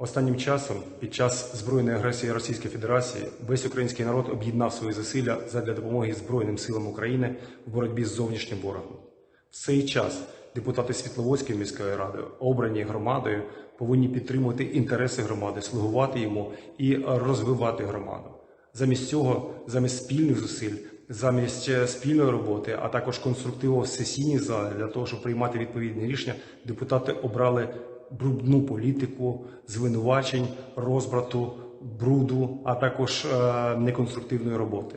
Останнім часом, під час збройної агресії Російської Федерації, весь український народ об'єднав свої зусилля задля допомоги Збройним силам України в боротьбі з зовнішнім ворогом. В цей час депутати Світловодської міської ради, обрані громадою, повинні підтримувати інтереси громади, слугувати йому і розвивати громаду. Замість цього, замість спільних зусиль, замість е, спільної роботи, а також конструктиву в сесійній залі для того, щоб приймати відповідні рішення, депутати обрали брудну політику, звинувачень, розбрату, бруду, а також е, неконструктивної роботи.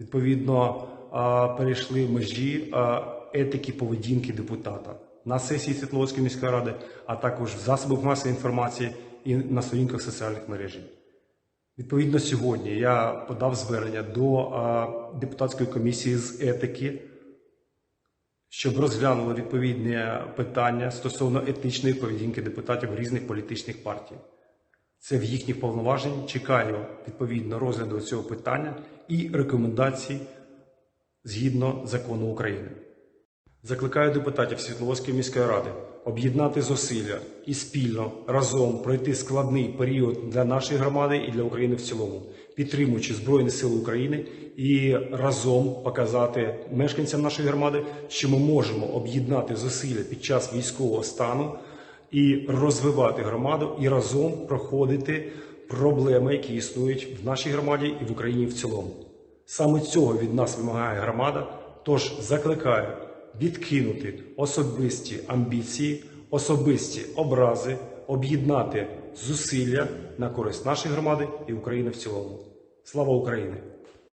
Відповідно, е, перейшли межі е, етики поведінки депутата на сесії Світловодської міської ради, а також в засобах масової інформації і на сторінках соціальних мережів. Відповідно, сьогодні я подав звернення до депутатської комісії з етики, щоб розглянули відповідні питання стосовно етичної поведінки депутатів різних політичних партій. Це в їхніх повноважень. Чекаю відповідно розгляду цього питання і рекомендацій згідно закону України. Закликаю депутатів Світловодської міської ради об'єднати зусилля і спільно разом пройти складний період для нашої громади і для України в цілому, підтримуючи Збройні Сили України і разом показати мешканцям нашої громади, що ми можемо об'єднати зусилля під час військового стану і розвивати громаду, і разом проходити проблеми, які існують в нашій громаді і в Україні в цілому. Саме цього від нас вимагає громада. Тож закликаю відкинути особисті амбіції, особисті образи, об'єднати зусилля на користь нашої громади і України в цілому. Слава Україні!